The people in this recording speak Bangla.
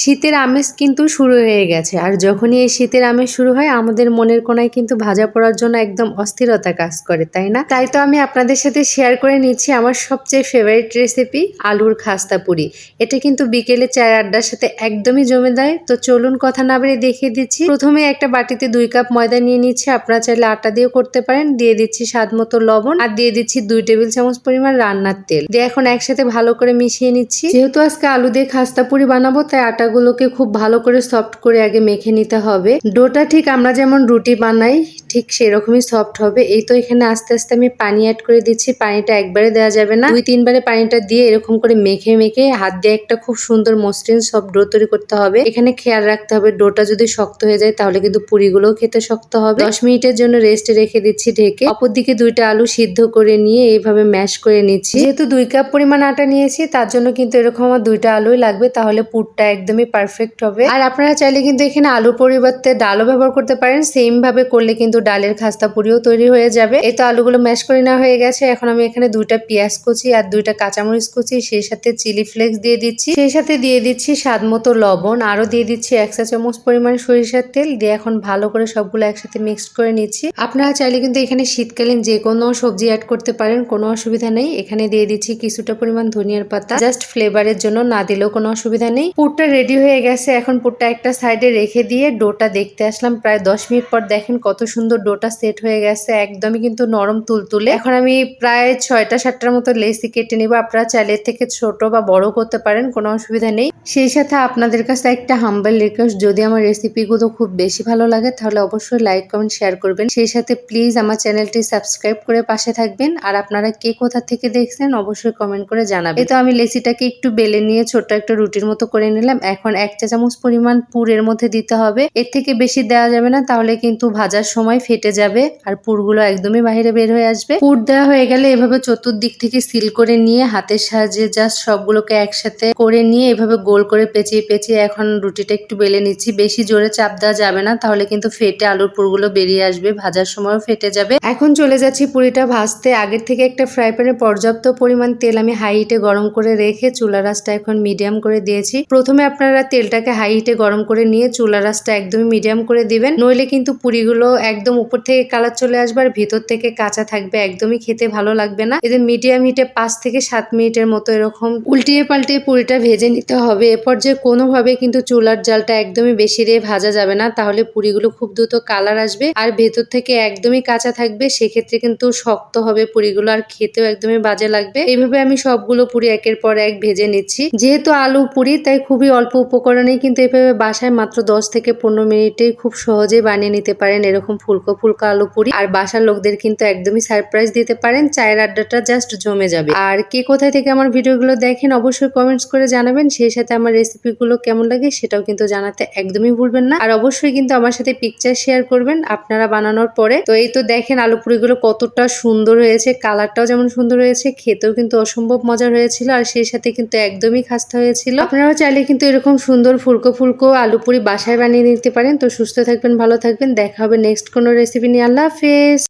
শীতের আমেজ কিন্তু শুরু হয়ে গেছে। আর যখনই এই শীতের আমেজ শুরু হয়, আমাদের মনের কোনায় কিন্তু ভাজা পড়ার জন্য একদম অস্থিরতা কাজ করে, তাই না? তাই তো আমি আপনাদের সাথে শেয়ার করে নিচ্ছি আমার সবচেয়ে ফেভারিট রেসিপি আলুর খাস্তা পুরি। এটা কিন্তু বিকেলে চায়ের আড্ডার সাথে একদমই জমে দেয়। তো চলুন কথা না বেড়ে দেখিয়ে দিচ্ছি। প্রথমে একটা বাটিতে দুই কাপ ময়দা নিয়ে নিচ্ছি। আপনারা চাইলে আটা দিয়েও করতে পারেন। দিয়ে দিচ্ছি স্বাদ মতো লবণ। আর দিয়ে দিচ্ছি দুই টেবিল চামচ পরিমাণ রান্নার তেল। দিয়ে এখন একসাথে ভালো করে মিশিয়ে নিচ্ছি। যেহেতু আজকে আলু দিয়ে খাস্তা পুরি বানাবো, তাই আটাগুলোকে খুব ভালো করে সফট করে আগে মেখে নিতে হবে। ডোটা ঠিক আমরা যেমন রুটি বানাই, ঠিক সেরকমই সফট হবে। এই তো এখানে আস্তে আস্তে আমি পানি অ্যাড করে দিচ্ছি, পানিটা একবারে দেওয়া যাবে না। দুই তিনবারে পানিটা দিয়ে এরকম করে মেখে মেখে হাত দিয়ে একটা খুব সুন্দর মসৃণ সফট ডো তৈরি করতে হবে। এখানে খেয়াল রাখতে হবে ডোটা যদি শক্ত হয়ে যায় তাহলে কিন্তু পুরিগুলোও খেতে শক্ত হবে। দশ মিনিটের জন্য রেস্টে রেখে দিচ্ছি ঢেকে। অপরদিকে দুইটা আলু সিদ্ধ করে নিয়ে এইভাবে ম্যাশ করে নিচ্ছি। যেহেতু দুই কাপ পরিমাণ আটা নিয়েছি, তার জন্য কিন্তু এরকম আমার দুইটা আলুই লাগবে, তাহলে পুরটা একদমই পারফেক্ট হবে। আর আপনারা চাইলে কিন্তু এখানে আলুর পরিবর্তে ডালও ব্যবহার করতে পারেন। সেম ভাবে করলে কিন্তু ডালের খাস্তা পুরিও তৈরি হয়ে যাবে। এই তো আলুগুলো ম্যাশ করে নেওয়া হয়ে গেছে। এখন আমি এখানে দুইটা পেঁয়াজ কুচি আর দুইটা কাঁচামরিচ কুচি, সেই সাথে চিলি ফ্লেক্স দিয়ে দিচ্ছি। সেই সাথে দিয়ে দিচ্ছি স্বাদ মতো লবণ। আরও দিয়ে দিচ্ছি এক চা চামচ পরিমাণ সরিষার তেল। দিয়ে এখন ভালো করে সবগুলো একসাথে মিক্সড করে নিচ্ছি। আপনারা চাইলে কিন্তু এখানে শীতকালীন যে কোনো সবজি অ্যাড করতে পারেন। কোনো অসুবিধা নেই। এখানে দিয়ে দিচ্ছি কিছুটা পরিমাণ ধনিয়ার পাতা। জাস্ট ফ্লেভারের জন্য না দিলেও কোনো অসুবিধা নেই। পুরটা রেডি হয়ে গেছে, এখন পুরটা একটা সাইডে রেখে দিয়ে ডোটা দেখতে আসলাম। প্রায় দশ মিনিট পর দেখেন কত সুন্দর ডোটা সেট হয়ে গেছে, একদমই কিন্তু নরম তুলতুলে। এখন আমি প্রায় ছয়টা, সাতটার মতো লেসি কেটে নিব। আপনারা চাইলে থেকে ছোট বা বড় করতে পারেন, কোনো অসুবিধা নেই। সেই সাথে আপনাদের কাছে একটা হাম্বল রিকোয়েস্ট যদি আমার রেসিপিগুলো খুব বেশি ভালো লাগে, তাহলে অবশ্যই লাইক কমেন্ট শেয়ার করবেন। সেই সাথে প্লিজ আমার চ্যানেলটি সাবস্ক্রাইব করে পাশে থাকবেন। আর আপনারা কে কোথা থেকে দেখছেন, অবশ্যই কমেন্ট করে জানাবেন। তো আমি লেসিটাকে একটু বেলে নিয়ে ছোট্ট একটা রুটির মতো করে নিলাম। এখন এক চা চামচ পরিমাণ পুরের মধ্যে দিতে হবে। এর থেকে বেশি দেওয়া যাবে না, তাহলে কিন্তু ভাজার সময় ফেটে যাবে আর পুরগুলো একদমই বাইরে বের হয়ে আসবে। পুর দেওয়া হয়ে গেলে এভাবে চতুর্দিক থেকে সিল করে নিয়ে হাতের সাহায্যে জাস্ট সবগুলোকে একসাথে করে নিয়ে এভাবে গোল করে পেঁচিয়ে পেঁচিয়ে এখন রুটিটা একটু বেলে নিচ্ছি। বেশি জোরে চাপ দেওয়া যাবে না, তাহলে কিন্তু ফেটে আলুর পুরগুলো বেরিয়ে আসবে, ভাজার সময়ও ফেটে যাবে। এখন চলে যাচ্ছি পুরিটা ভাজতে। আগের থেকে একটা ফ্রাই প্যানে পর্যাপ্ত পরিমাণ তেল আমি হাই হিটে গরম করে রেখে চুলা রাসটা এখন মিডিয়াম করে দিয়েছি। প্রথমে আপনারা তেলটাকে হাই হিটে গরম করে নিয়ে চুলা রাসটা একদমই মিডিয়াম করে দিবেন। নইলে কিন্তু পুরিগুলো একদম উপর থেকে কালার চলে আসবে আর ভিতর থেকে কাঁচা থাকবে, একদমই খেতে ভালো লাগবে না। এদের মিডিয়াম হিটে পাঁচ থেকে সাত মিনিটের মতো এরকম উল্টিয়ে পাল্টিয়ে পুরিটা ভেজে নিতে হবে। এরপর যে কোনোভাবে কিন্তু চুলার জালটা একদমই বেশি দিয়ে ভাজা যাবে না, তাহলে পুরিগুলো খুব দ্রুত কালার আসবে আর ভেতর থেকে একদমই কাঁচা থাকবে, সেক্ষেত্রে কিন্তু শক্ত হবে পুরিগুলো আর খেতেও একদমই বাজে লাগবে। এইভাবে আমি সবগুলো পুরি একের পর এক ভেজে নিচ্ছি। যেহেতু আলু পুরি, তাই খুবই অল্প উপকরণেই কিন্তু এভাবে বাসায় মাত্র দশ থেকে পনেরো মিনিটেই খুব সহজেই বানিয়ে নিতে পারেন এরকম ফুলকো ফুলকো আলু পুরি। আর বাসার লোকদের কিন্তু একদমই সারপ্রাইজ দিতে পারেন, চায়ের আড্ডাটা জাস্ট জমে যাবে। আর কে কোথায় থেকে আমার ভিডিওগুলো দেখেন অবশ্যই কমেন্টস করে জানাবেন, সেই সাথে আমার রেসিপিগুলো কেমন লাগে সেটাও কিন্তু জানাতে একদমই ভুলবেন না। আর অবশ্যই কিন্তু আমার সাথে পিকচার শেয়ার করবেন আপনারা বানানোর পরে। তো এই তো দেখেন আলু পুরিগুলো কতটা সুন্দর হয়েছে কালারটাও যেমন সুন্দর হয়েছে, খেতেও কিন্তু অসম্ভব মজার হয়েছিল, আর সেই সাথে কিন্তু একদমই খাস্তা হয়েছিল। আপনারাও চাইলে কিন্তু এরকম সুন্দর ফুলকো ফুলকো আলু পুরি বাসায় বানিয়ে নিতে পারেন। তো সুস্থ থাকবেন, ভালো থাকবেন। দেখা হবে নেক্সট কোনো রেসিপি নিয়ে। আল্লাহ হাফেজ।